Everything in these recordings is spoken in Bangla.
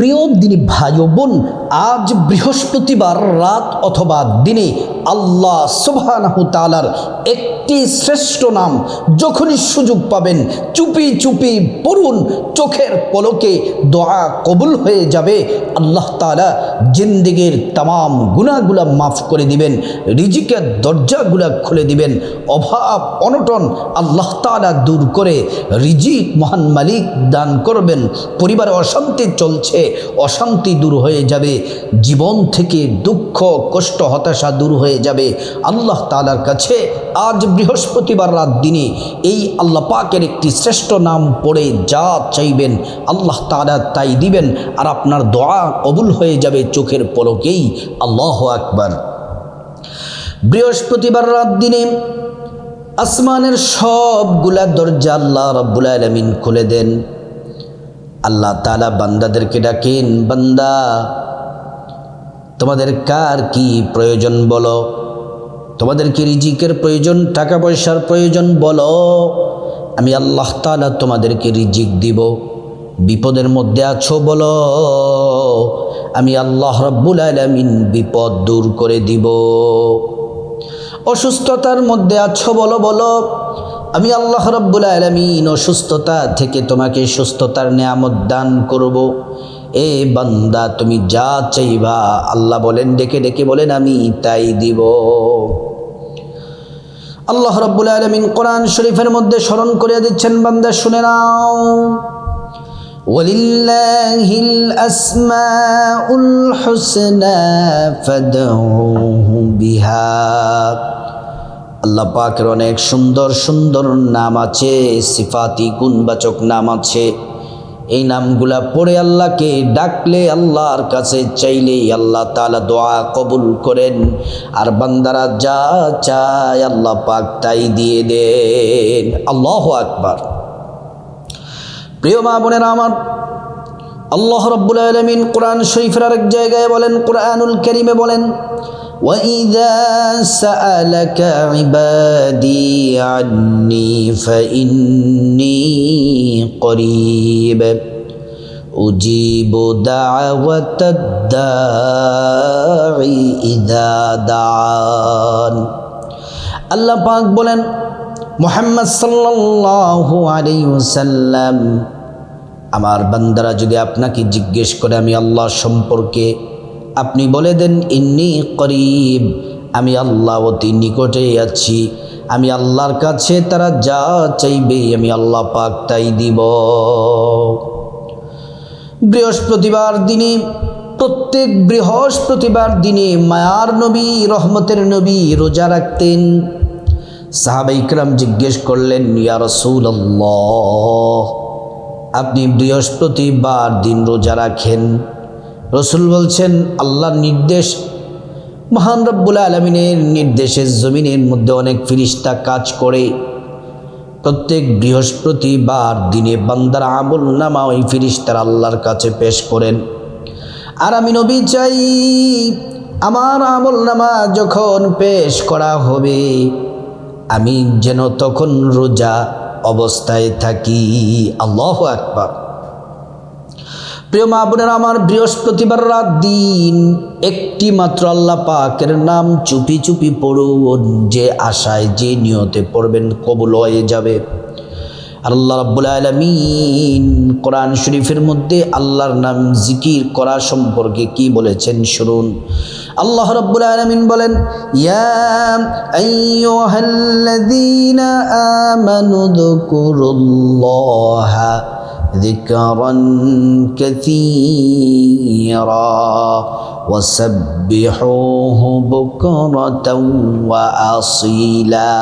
প্রিয় দিনী ভাই বোন, আজ বৃহস্পতিবার রাত অথবা দিনে আল্লাহ তাআলার একটি শ্রেষ্ঠ নাম যখনই সুযোগ পাবেন, চুপি চুপি পড়ুন, চোখের পলকে দোয়া কবুল হয়ে যাবে। আল্লাহ তাআলা জিন্দিগির তাম গুণাগুলা মাফ করে দিবেন, রিজিকের দরজাগুলা খুলে দিবেন, অভাব, অনটন আল্লাহ তাআলা দূর করে রিজিক মহান মালিক দান করবেন, পরিবারে অশান্তি চলছে অশান্তি দূর হয়ে যাবে, জীবন থেকে দুঃখ, কষ্ট, হতাশা দূর হয়ে যাবে। আল্লাহ তালার কাছে আজ বৃহস্পতিবার রাত দিনে এই আল্লাহ পাকের একটি শ্রেষ্ঠ নাম পড়ে যা চাইবেন, আল্লাহ তালা তাই দিবেন। আর আপনার দোয়া কবুল হয়ে যাবে চোখের পলকেই। আল্লাহ আকবার। বৃহস্পতিবার রাত দিনে আসমানের সবগুলা দরজা আল্লাহ রব্বুল আলমিন খুলে দেন। আল্লাহ তালা বান্দাদেরকে ডাকেন, বান্দা, তোমাদের কার কি প্রয়োজন বলো? তোমাদের কি রিজিকের প্রয়োজন টাকা পয়সার প্রয়োজন বলো? আমি আল্লাহ তালা তোমাদেরকে রিজিক দিব, বিপদের মধ্যে আছো বলো। আমি আল্লাহ রব্বুল আলমিন বিপদ দূর করে দিব। অসুস্থতার মধ্যে আছো বলো বলো। আমি আল্লাহ রব্বুল আলমিন অসুস্থতা থেকে তোমাকে সুস্থতার নিয়ামত দান করব এ বান্দা তুমি যা চাইবা আল্লাহ বলেন ডেকে ডেকে বলেন আমি তাই দিব আল্লাহ রব্বুল আলমিন কোরআন শরীফের মধ্যে স্মরণ করিয়া দিচ্ছেন বান্দা শুনে নাও ولله الأسماء الحسنى فادعوه بها আল্লাহ পাকের অনেক সুন্দর সুন্দর নাম আছে, সিফাতি গুণবাচক নাম আছে। এই নামগুলা পড়ে আল্লাহকে ডাকলে আল্লাহর কাছে চাইলেই আল্লাহ তালা দোয়া কবুল করেন। আর বান্দারা যা চায় আল্লাহ পাক তাই দিয়ে দেন। আল্লাহ আকবার। প্রিয় মা বোনেরা আমার আল্লাহ রব্বুল আলমিন কোরআন শরীফের আরেক জায়গায় বলেন কোরআনুল করিমে বলেন وإذا سألك عبادي عني فإني قريب أجيب دعوة الداعي إذا دعان আল্লাহ পাক বলেন মোহাম্মদ সাল্লাল্লাহু আলাইহি ওয়াসাল্লাম আমার বান্দারা যদি আপনাকে জিজ্ঞেস করে, আমি আল্লাহ সম্পর্কে আপনি বলে দেন, ইন্নি করিব, আমি আল্লাহ অতি নিকটে আছি। আমি আল্লাহর কাছে তারা যা চাইবে, আমি আল্লাহ পাক তাই দিব। বৃহস্পতিবার দিনে, প্রত্যেক বৃহস্পতিবার দিনে মায়ার নবী, রহমতের নবী রোজা রাখতেন। সাহাবাইকরাম জিজ্ঞেস করলেন, ইয়া রসুল্লাহ আপনি বৃহস্পতিবার দিন রোজা রাখেন। রসুল বলছেন, আল্লাহর নির্দেশ, মহান রব্বুল আলমিনের নির্দেশের জমিনের মধ্যে অনেক ফিরিস্তা কাজ করে। প্রত্যেক বৃহস্পতিবার দিনে বান্দার আমল নামা ওই ফিরিস্তার আল্লাহর কাছে পেশ করেন। আর আমি নবী চাই, আমার আমল নামা যখন পেশ করা হবে, আমি যেন তখন রোজা অবস্থায় থাকি। আল্লাহ আকবার। প্রিয় মা বোনের, আমার বৃহস্পতিবার রাত দিন একটি মাত্র আল্লাহ পাকের নাম চুপি চুপি পড়ুন। যে আশায় যে নিয়তে পড়বেন কবুল হয়ে যাবে। আল্লাহ রাব্বুল আলমিন কোরআন শরীফের মধ্যে আল্লাহর নাম জিকির করা সম্পর্কে কি বলেছেন? শুনুন। আল্লাহ রাব্বুল আলমিন বলেন, ইয়া আমানু যকুরুল্লাহা যিকরান কাসীরা। وسبحوه بكرة وأصيلا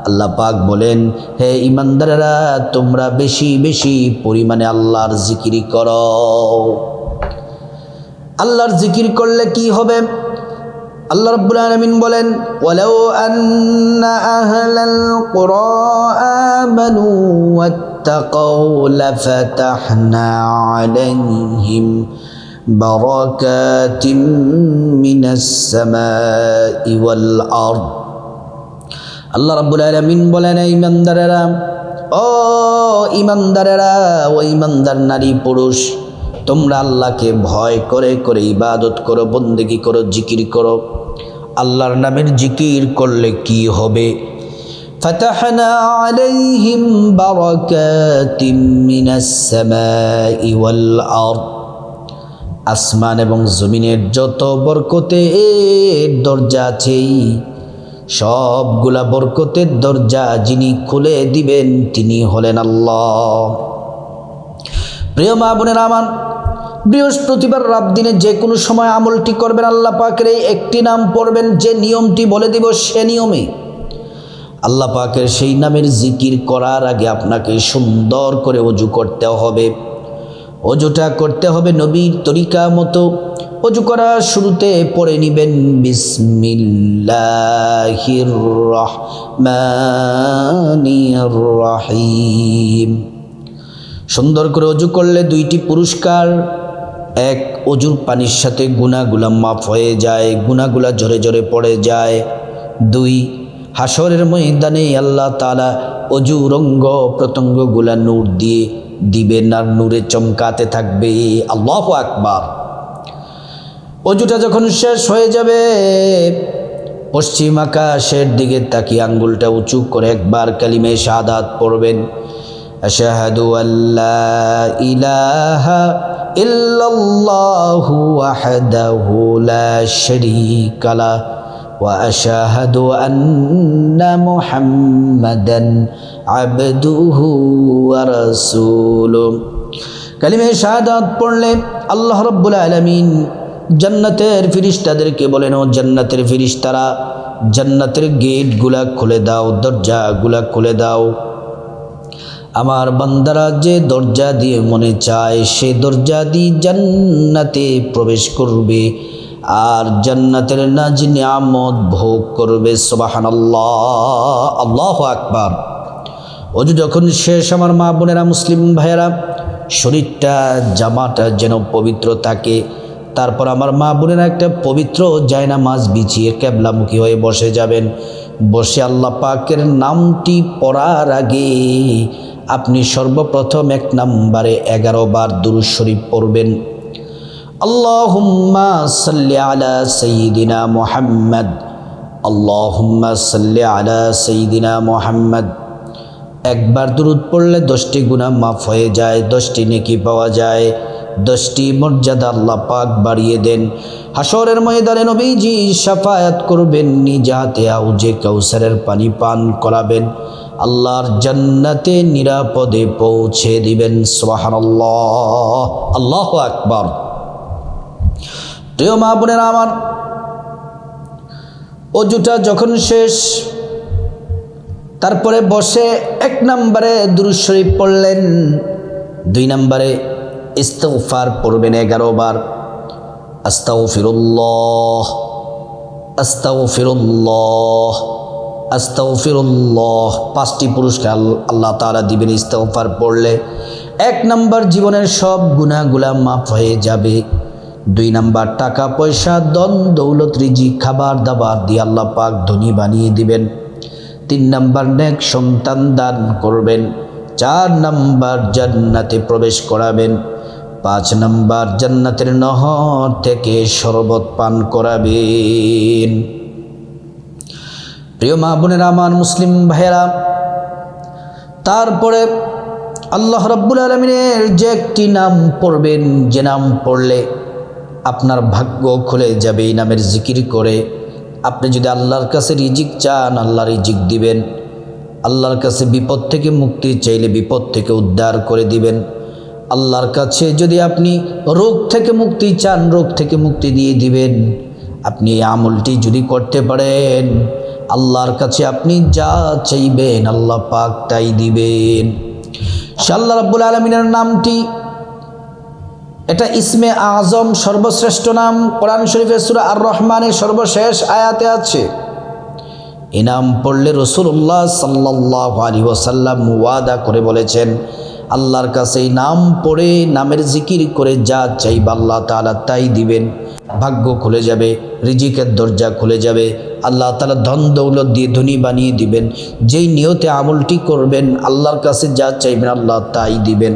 আল্লাহ পাক বলেন হে ইমানদারেরা তোমরা বেশি বেশি পরিমাণে আল্লাহর জিকিরি করো আল্লাহর জিকির করলে কি হবে আল্লাহ রাব্বুল আলামিন বলেন ওয়ালাউ আন্না আহলাল কুরা আমানু ওয়াত্তাকাউ লাফাতাহনা আলাইহিম বারাকাতিম মিনাস সামাই ওয়াল আরদ আল্লাহ রাব্বুল আলামিন বলেন এই ইমানদারেরা ও ইমানদারেরা ও ইমানদার নারী পুরুষ তোমরা আল্লাহকে ভয় করে করে ইবাদত করো বন্দেগি করো জিকির করো আল্লাহর নামের জিকির করলে কি হবে فتحنا عليهم بركات من السماء والأرض আসমান এবং জমিনের যত বরকতে দরজা আছে সবগুলা বরকতের দরজা যিনি খুলে দিবেন তিনি হলেন আল্লাহ। প্রিয় মা বোনের আমার, বৃহস্পতিবার রাত দিনে যে কোনো সময় আমলটি করবেন আল্লাহ পাকের এই একটি নাম পড়বেন, যে নিয়মটি বলে দিব সে নিয়মে। আল্লাহ পাকের সেই নামের জিকির করার আগে আপনাকে সুন্দর করে অজু করতে হবে। অজুটা করতে হবে নবীর তরিকা মতো। অজু করার শুরুতে পড়ে নিবেন, বিসমিল্লাহির রহমানির রহিম। সুন্দর করে অজু করলে দুইটি পুরস্কার। এক, অজুর পানির সাথে গুণাগুলা মাফ হয়ে যায়, গুণাগুলা জোরে জোরে পড়ে যায়। দুই হাসরের ময়দানে আল্লাহ তালা অজু রঙ্গ প্রত্যঙ্গগুলা নূর দিয়ে দিবেন আর নূরে চমকাতে থাকবে। আল্লাহ আকবার। অজুটা যখন শেষ হয়ে যাবে, পশ্চিম আকাশের দিকে তাকিয়ে আঙ্গুলটা উঁচু করে একবার কালিমে সাদাত পড়বেন। আশাহাদু আল্লাহ ইলাহা ইল্লাল্লাহু ওয়াহদাহু লা শারীকা লা ওয়া আশহাদু আন্না মুহাম্মাদান আবদুহু কালিমে শাহাদাত পড়লে আল্লাহ রব্বুল আলামিন জান্নাতের ফিরিস্তাদেরকে বলেন, ও জান্নাতের ফিরিস্তারা, জান্নাতের গেটগুলা খুলে দাও, দরজাগুলা খুলে দাও। আমার বান্দারা যে দরজা দিয়ে মনে চায়, সে দরজা দিয়ে জান্নাতে প্রবেশ করবে আর জান্নাতের নাজ নিয়ামত ভোগ করবে। সবাহান আল্লাহ আল্লাহ আকবার। অজু যখন শেষ আমার মা বোনেরা মুসলিম ভাইয়েরা, শরীরটা, জামাটা যেন পবিত্র থাকে, তারপর আমার মা বোনেরা একটা পবিত্র যায় না মাছ বিছিয়ে ক্যাবলামুখী হয়ে বসে যাবেন। বসে আল্লাহ পাকের নামটি পড়ার আগে আপনি সর্বপ্রথম এক নম্বরে এগারো বার দুরু শরীফ পড়বেন। আল্লাহ সাল্লি আলা সাইয়িদিনা মোহাম্মদ। আল্লাহ আলা সাইয়িদিনা মোহাম্মদ। একবার দূরত পড়লে দশটি গুণা মাফ হয়ে যায়, দশটি নেকি পাওয়া যায়, দশটি মর্যাদা আল্লাহ পাক বাড়িয়ে দেন। হাসরের ময়দানে নবীজি সাফায়াত করবেন নিজাতে আউজে কৌসারের পানি পান করাবেন। আল্লাহর জান্নাতে নিরাপদে পৌঁছে দিবেন সোহানাল্লাহ আল্লাহ আকবার। প্রিয় মা বোনেরা আমার অজুটা যখন শেষ তারপরে বসে এক নম্বরে দুরুদ শরীফ পড়লেন, দুই নম্বরে ইস্তফার পড়বেন এগারো বার। আস্তাও ফিরুল্লাহ আস্তাও ফিরুল্লাহ আস্তাও ফিরুল্লাহ পাঁচটি পুরস্কার আল্লাহ তালা দিবেন ইস্তফার পড়লে। এক নম্বর জীবনের সব গুণাগুলা মাফ হয়ে যাবে। দুই নাম্বার টাকা পয়সা দন দৌলত রিজি খাবার দাবার দিয়ে আল্লাহ পাক ধনী বানিয়ে দিবেন। তিন নাম্বার নেক সন্তান দান করবেন। চার নাম্বার জান্নাতে প্রবেশ করাবেন। পাঁচ নাম্বার জান্নাতের নহর থেকে শরবত পান করাবেন। প্রিয় মা বোনের, আমার মুসলিম ভাইয়েরা, তারপরে আল্লাহ রব্বুল আলমিনের যে একটি নাম পড়বেন, যে নাম পড়লে আপনার ভাগ্য খুলে যাবে এই নামের জিকির করে। আপনি যদি আল্লাহর কাছে রিজিক চান, আল্লাহ রিজিক দিবেন। আল্লাহর কাছে বিপদ থেকে মুক্তি চাইলে বিপদ থেকে উদ্ধার করে দিবেন। আল্লাহর কাছে যদি আপনি রোগ থেকে মুক্তি চান, রোগ থেকে মুক্তি দিয়ে দিবেন। আপনি এই আমলটি যদি করতে পারেন, আল্লাহর কাছে আপনি যা চাইবেন, আল্লাহ পাক তাই দিবেন। শাল্লাহ রাব্বুল আলমিনের নামটি এটা ইসমে আজম সর্বশ্রেষ্ঠ নাম। কোরআন শরীফের সুরা আর রহমানের সর্বশেষ আয়াতে আছে। ইনাম পড়লে রসুল্লাহ সাল্লাহ আলী ওসাল্লাম ওয়াদা করে বলেছেন, আল্লাহর কাছে এই নাম পড়ে, নামের জিকির করে যা চাইব আল্লাহ তালা তাই দিবেন। ভাগ্য খুলে যাবে, রিজিকের দরজা খুলে যাবে, আল্লাহ তালা ধন দৌলত দিয়ে ধনী বানিয়ে দিবেন। যেই নিয়তে আমলটি করবেন, আল্লাহর কাছে যা চাইবেন আল্লাহ তাই দিবেন।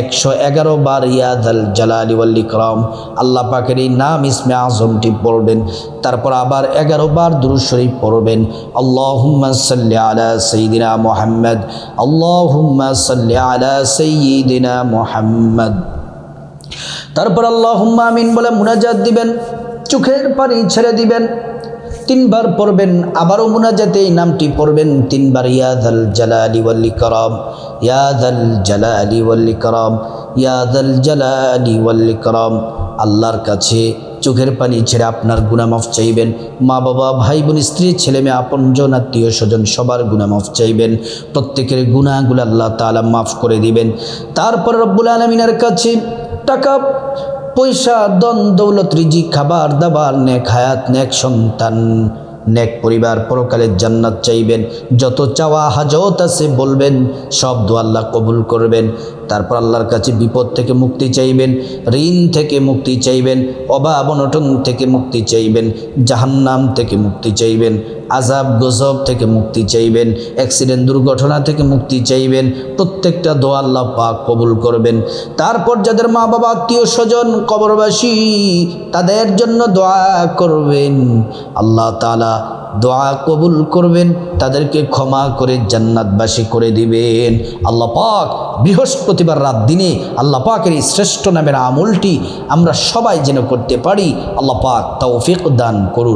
একশো এগারো বার ইয়াদাল জালালি ওয়াল ইকরাম। আল্লাহ পাকের এই নাম ইসমে আজমটি পড়বেন, তারপর আবার এগারো বার দুরুদ শরীফ পড়বেন। আল্লাহুম্মা সাল্লি আলা সাইয়্যিদিনা মুহাম্মদ, আল্লাহুম্মা সাল্লি আলা তারপর আল্লাহুম্মা আমিন বলে মুনাজাত দিবেন, চোখের পানি ছেড়ে দিবেন। তিনবার পড়বেন, আবারও মুনাজাতে এই নামটি পড়বেন, তিনবার ইয়াদাল জালালি ওয়াল ইকরাম ইয়াদাল জালালি ওয়াল ইকরাম ইয়াদাল জালালি ওয়াল্লি করম আল্লাহর কাছে চোখের পানি ছেড়ে আপনার গুনামাফ চাইবেন। মা বাবা ভাই বোন স্ত্রী ছেলে মেয়ে আপনজন, আত্মীয় স্বজন, সবার গুনামাফ চাইবেন। প্রত্যেকের গুণাগুলো আল্লাহ তাআলা মাফ করে দিবেন। তারপর রব্বুল আলমিনের কাছে টাকা পয়সা দন দৌলত রিজি খাবার, দাবার, নেক হায়াত, নেক সন্তান, নেক পরিবার পরকালের জান্নাত চাইবেন। যত চাওয়া হাজত আছে বলবেন, সব দোয়া আল্লাহ কবুল করবেন। তারপর আল্লাহর কাছে বিপদ থেকে মুক্তি চাইবেন, ঋণ থেকে মুক্তি চাইবেন, অভাব অনটন থেকে মুক্তি চাইবেন, জাহান্নাম থেকে মুক্তি চাইবেন। আজাব গজব থেকে মুক্তি চাইবেন অ্যাক্সিডেন্ট দুর্ঘটনা থেকে মুক্তি চাইবেন, প্রত্যেকটা দোয়া আল্লাহ পাক কবুল করবেন। তারপর যাদের মা বাবা আত্মীয় স্বজন কবরবাসী, তাদের জন্য দোয়া করবেন। আল্লাহ তালা দোয়া কবুল করবেন, তাদেরকে ক্ষমা করে জান্নাতবাসী করে দিবেন। আল্লাহ পাক বৃহস্পতিবার রাত দিনে আল্লাহ পাকের এই শ্রেষ্ঠ নামের আমলটি আমরা সবাই যেন করতে পারি। আল্লাহ পাক তৌফিক দান করুন।